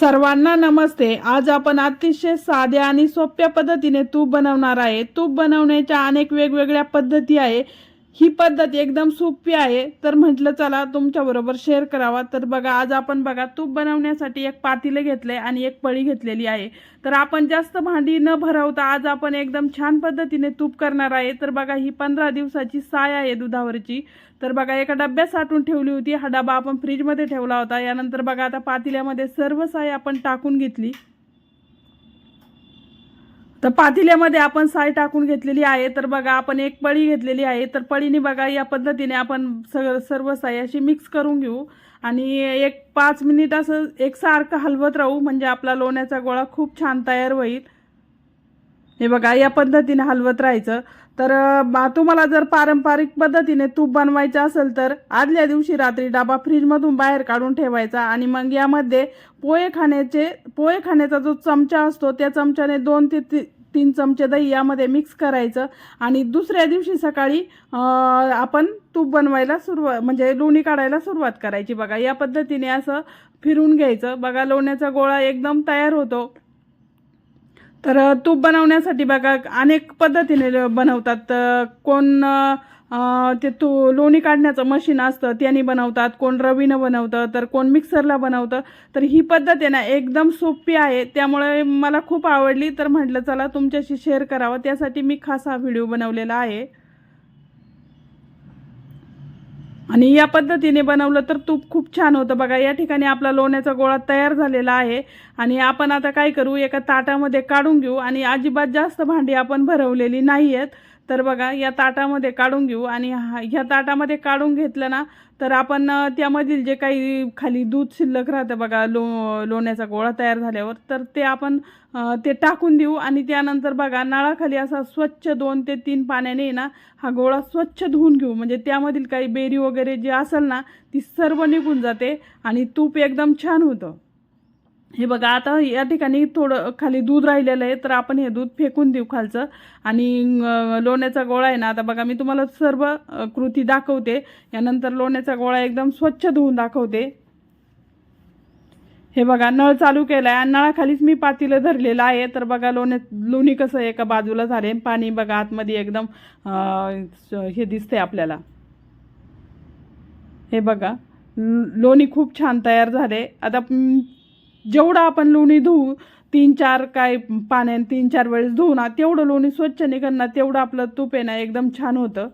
सर्वांना नमस्ते. आज आपण अतिशय साध्या आणि सोप्या पद्धतीने तूप बनवणार आहे. तूप बनवण्याच्या अनेक वेगवेगळ्या पद्धती आहे. ही पद्धत एकदम सोपी आहे. तर म्हटलं चला तुमच्याबरोबर शेअर करावा. तर बघा आज आपण बघा तूप बनवण्यासाठी एक पातेलं घेतले आणि एक पळी घेतलेली आहे. तर आपण जास्त भांडी न भरवता आज आपण एकदम छान पद्धतीने तूप करणार आहे. तर बघा ही पंधरा दिवसाची साय आहे दुधावरची. तर बघा एका डब्यात साठवून ठेवली होती. हा डबा आपण फ्रीजमध्ये ठेवला होता. यानंतर बघा आता पातेल्यामध्ये सर्व साय आपण टाकून घेतली. तर पातेल्यामध्ये आपण साय टाकून घेतलेली आहे. तर बघा आपण एक पळी घेतलेली आहे. तर पळीने बघा या पद्धतीने आपण सगळं सर्व साय अशी मिक्स करून घेऊ. आणि एक पाच मिनिट असं एकसारखं हलवत राहू म्हणजे आपला लोण्याचा गोळा खूप छान तयार होईल. हे बघा या पद्धतीने हलवत राहायचं. तर तुम्हाला जर पारंपरिक पद्धतीने तूप बनवायचं असेल तर आदल्या दिवशी रात्री डबा फ्रीजमधून बाहेर काढून ठेवायचा. आणि मग यामध्ये पोहे खाण्याचे पोहे खाण्याचा जो चमचा असतो त्या चमच्याने दोन ते ती तीन चमचे दही यामध्ये मिक्स करायचं. आणि दुसऱ्या दिवशी सकाळी आपण तूप बनवायला सुरुवात म्हणजे लोणी काढायला सुरुवात करायची. बघा या पद्धतीने असं फिरून घ्यायचं. बघा लोण्याचा गोळा एकदम तयार होतो. तर तूप बनवण्यासाठी बघा अनेक पद्धतीने बनवतात. कोण ते तू लोणी काढण्याचं मशीन असतं त्याने बनवतात कोण रवीनं बनवतं तर कोण मिक्सरला बनवतं तर ही पद्धत आहे ना एकदम सोपी आहे. त्यामुळे मला खूप आवडली. तर म्हटलं चला तुमच्याशी शेअर करावं. त्यासाठी मी खास हा व्हिडिओ बनवलेला आहे. आणि या पद्धतीने बनवलं तर तूप खूप छान होतं. बघा या ठिकाणी आपला लोण्याचा गोळा तयार झालेला आहे. आणि आपण आता काय करू एका ताटामध्ये काढून घेऊ. आणि अजिबात जास्त भांडी आपण भरवलेली नाही आहेत तर बघा या ताटामध्ये काढून घेऊ आणि हा- ह्या ताटामध्ये काढून घेतलं ना तर आपण त्यामधील जे काही खाली दूध शिल्लक राहतं बघा लो लोण्याचा गोळा तयार झाल्यावर तर ते आपण ते टाकून देऊ आणि त्यानंतर बघा नळाखाली असा स्वच्छ दोन ते तीन पाण्याने ना हा गोळा स्वच्छ धुवून घेऊ. म्हणजे त्यामधील काही बेरी वगैरे जे असेल ना ती सर्व निघून जाते आणि तूप एकदम छान होतं. हे बघा आता या ठिकाणी थोडं खाली दूध राहिलेलं आहे तर आपण हे दूध फेकून देऊ खालचं. आणि लोण्याचा गोळा आहे ना आता बघा मी तुम्हाला सर्व कृती दाखवते. यानंतर लोण्याचा गोळा एकदम स्वच्छ धुवून दाखवते. हे बघा नळ चालू केला आहे आणि नळाखालीच मी पातीलं धरलेलं आहे. तर बघा लोणे लोणी कसं एका बाजूला झाले. पाणी बघा आतमध्ये एकदम हे दिसते आपल्याला. हे बघा लोणी खूप छान तयार झाले. आता जेवढं आपण लोणी धुवू तीन चार काय पाण्याने तीन चार वेळेस धुवू ना तेवढं लोणी स्वच्छ निघन ना तेवढं आपलं तूप आहे ना एकदम छान होतं.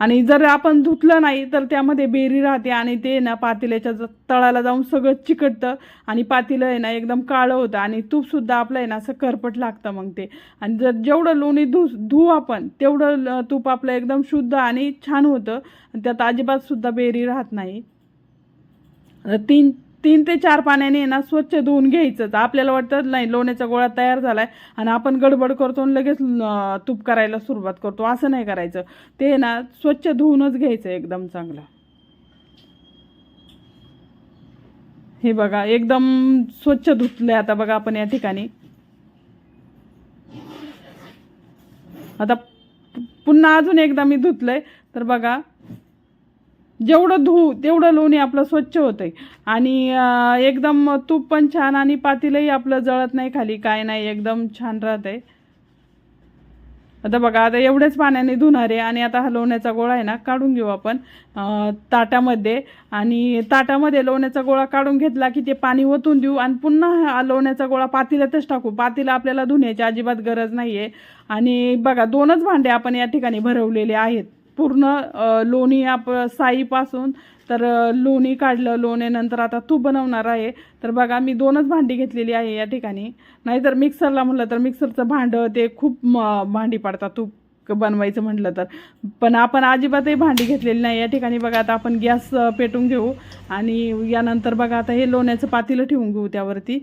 आणि जर आपण धुतलं नाही तर त्यामध्ये बेरी राहते आणि ते ना पातेल्याच्या तळाला जाऊन सगळं चिकटतं आणि पातेलं आहे ना एकदम काळं होतं आणि तूपसुद्धा आपलं आहे ना असं करपट लागतं मग ते. आणि जर जेवढं लोणी धु धुवू आपण तेवढं ल- तूप आपलं एकदम शुद्ध आणि छान होतं. आणि त्यात अजिबातसुद्धा बेरी राहत नाही. तीन तीन ते चार पाण्याने ना स्वच्छ धुवून घ्यायचंच. आपल्याला वाटतं नाही लोण्याचा गोळा तयार झाला आहे आणि आपण गडबड करतो आणि लगेच तूप करायला सुरुवात करतो. असं नाही करायचं. ते ना स्वच्छ धुवूनच घ्यायचं एकदम चांगलं. हे बघा एकदम स्वच्छ धुतलंय आता बघा आपण या ठिकाणी. आता पुन्हा अजून एकदा मी धुतलंय. तर बघा जेवढं धुवू तेवढं लोणी आपलं स्वच्छ होतंय. आणि एकदम तूप पण छान आणि पातीलही आपलं जळत नाही खाली काय नाही एकदम छान राहतंय. आता बघा आता एवढेच पाण्याने धुणार आहे आणि आता हा लोण्याचा गोळा आहे ना काढून घेऊ आपण ताटामध्ये. आणि ताटामध्ये लोण्याचा गोळा काढून घेतला की ते पाणी ओतून देऊ आणि पुन्हा हा लोण्याचा गोळा पातेल्यातच टाकू. पातेला आपल्याला धुण्याची अजिबात गरज नाही आहे आणि बघा दोनच भांडे आपण या ठिकाणी भरवलेले आहेत. पूर्ण लोणी आप साईपासून तर लोणी काढलं लोण्यानंतर आता तूप बनवणार आहे. तर बघा मी दोनच भांडी घेतलेली आहे या ठिकाणी. नाहीतर मिक्सरला म्हटलं तर मिक्सरचं भांडं ते खूप म- भांडी पाडतात तूप बनवायचं म्हटलं तर. पण आपण अजिबातही भांडी घेतलेली नाही. या ठिकाणी बघा आता आपण गॅस पेटून घेऊ. आणि यानंतर बघा आता हे लोण्याचं पातेलं ठेवून घेऊ त्यावरती.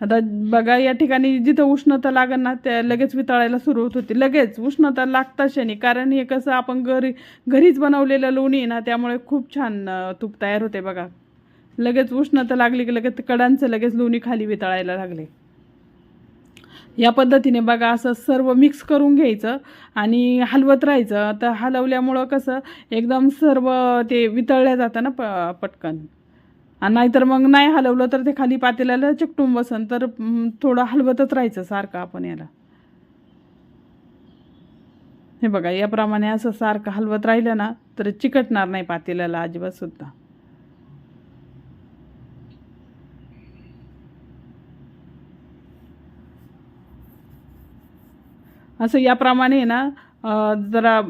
आता बघा या ठिकाणी जिथं उष्णता लागेल ना त्या लगेच वितळायला सुरुवात होती लगेच उष्णता लागताच क्षणी कारण हे कसं आपण घरी घरीच बनवलेलं लोणी आहे ना त्यामुळे खूप छान तूप तयार होते बघा. लगेच उष्णता लागली की लगेच कडांचं लगेच लोणी खाली वितळायला लागले. या पद्धतीने बघा असं सर्व मिक्स करून घ्यायचं आणि हलवत राहायचं. तर हलवल्यामुळं कसं एकदम सर्व ते वितळल्या जातं ना प पटकन. आणि नाहीतर मग नाही हलवलं तर ते खाली पातेल्याला चिकटून बसन. तर थोडं हलवतच राहायचं सारखं आपण याला. हे बघा याप्रमाणे असं सारखं हलवत राहिलं ना तर चिकटणार नाही पातेल्याला अजिबात सुद्धा. असं याप्रमाणे ना जरा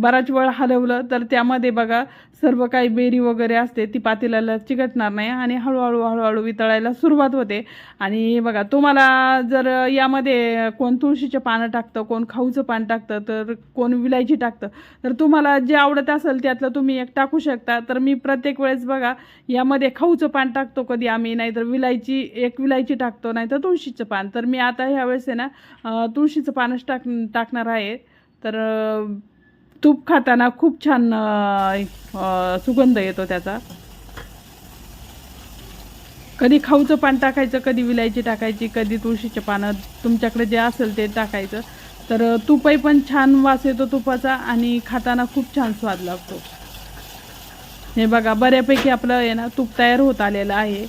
बराच वेळ हलवलं तर त्यामध्ये बघा सर्व काही बेरी वगैरे असते ती पातेल्याला चिकटणार नाही आणि हळूहळू हळूहळू वितळायला सुरुवात होते. आणि बघा तुम्हाला जर यामध्ये कोण तुळशीचं पानं टाकतं कोण खाऊचं पान टाकतं तर कोण विलायची टाकतं तर तुम्हाला जे आवडत असेल त्यातलं तुम्ही एक टाकू शकता. तर मी प्रत्येक वेळेस बघा यामध्ये खाऊचं पान टाकतो कधी आम्ही नाहीतर विलायची एक विलायची टाकतो नाहीतर तुळशीचं पान. तर मी आता ह्या वेळेस आहे ना तुळशीचं पानच टाक टाकणार आहे. तर तूप खाताना खूप छान सुगंध येतो त्याचा. कधी खाऊचं पान टाकायचं कधी विलायची टाकायची कधी तुळशीचे पानं तुमच्याकडे जे असेल ते टाकायचं. तर तुपही पण छान वास येतो तुपाचा आणि खाताना खूप छान स्वाद लागतो. हे बघा बऱ्यापैकी आपलं आहे ना तूप तयार होत आलेलं आहे.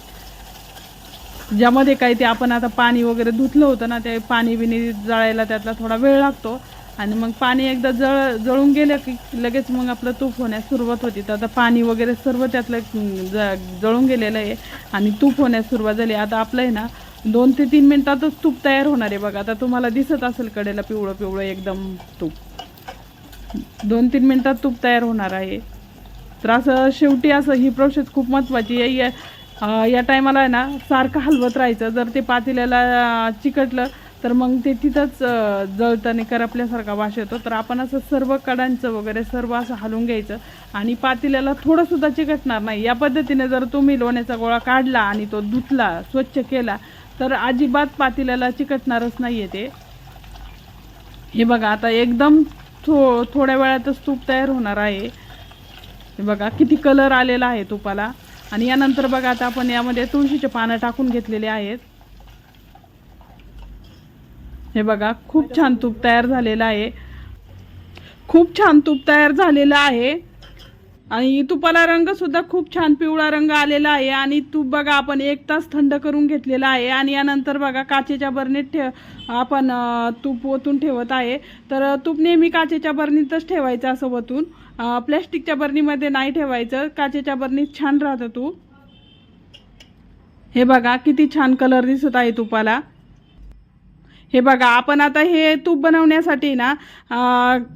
ज्यामध्ये काही ते आपण आता पाणी वगैरे धुतलं होतं ना ते पाणी बिणी जळायला त्यातला थोडा वेळ लागतो. आणि मग पाणी एकदा जळ जळून गेलं की लगेच मग आपलं तूप होण्यास सुरुवात होती. तर आता पाणी वगैरे सर्व त्यातलं ज जळून गेलेलं आहे. आणि तूप होण्यास सुरुवात झाली. आता आपलं आहे ना दोन ते तीन मिनिटातच तूप तयार होणार आहे बघा. आता तुम्हाला दिसत असेल कडेला पिवळं पिवळं एकदम तूप. दोन तीन मिनिटात तूप तयार होणार आहे. तर असं शेवटी असं ही प्रोसेस खूप महत्त्वाची आहे. या टायमाला आहे ना सारखं हलवत राहायचं. जर ते पातेल्याला चिकटलं तर मग ते तिथंच अं, जळतं. करपल्यासारखा वास येतो. तर आपण असं सर्व कडांचं वगैरे सर्व असं हलवून घ्यायचं. आणि पातेल्याला थोडंसुद्धा चिकटणार नाही. या पद्धतीने जर तुम्ही लोण्याचा गोळा काढला आणि तो धुतला स्वच्छ केला तर अजिबात पातेल्याला चिकटणारच नाही आहे ते. हे बघा आता एकदम थो थोड्या वेळातच तूप तयार होणार आहे. हे बघा किती कलर आलेला आहे तुपाला. आणि यानंतर बघा आता आपण यामध्ये तुळशीचे पानं टाकून घेतलेले आहेत. हे बघा खूप छान तूप तयार झालेलं आहे. खूप छान तूप तयार झालेलं आहे. आणि तुपाला रंग सुद्धा खूप छान पिवळा रंग आलेला आहे. आणि तूप बघा आपण एक तास थंड करून घेतलेला आहे. आणि यानंतर बघा काचेच्या बरणीत ठेव आपण तूप ओतून ठेवत आहे. तर तूप नेहमी काचेच्या बरणीतच ठेवायचं असं ओतून. प्लॅस्टिकच्या बरणीमध्ये नाही ठेवायचं. काचेच्या बरणीत छान राहतं तूप. हे बघा किती छान कलर दिसत आहे तुपाला. हे बघा आपण आता हे तूप बनवण्यासाठी ना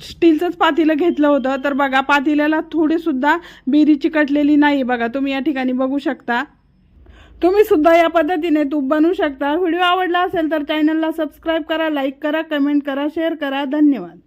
स्टीलचंच पातेलं घेतलं होतं. तर बघा पातेल्याला थोडीसुद्धा बेरी चिकटलेली नाही बघा. तुम्ही या ठिकाणी बघू शकता. तुम्ही सुद्धा या पद्धतीने तूप बनवू शकता. व्हिडिओ आवडला असेल तर चॅनलला सबस्क्राईब करा लाईक करा कमेंट करा शेअर करा. धन्यवाद.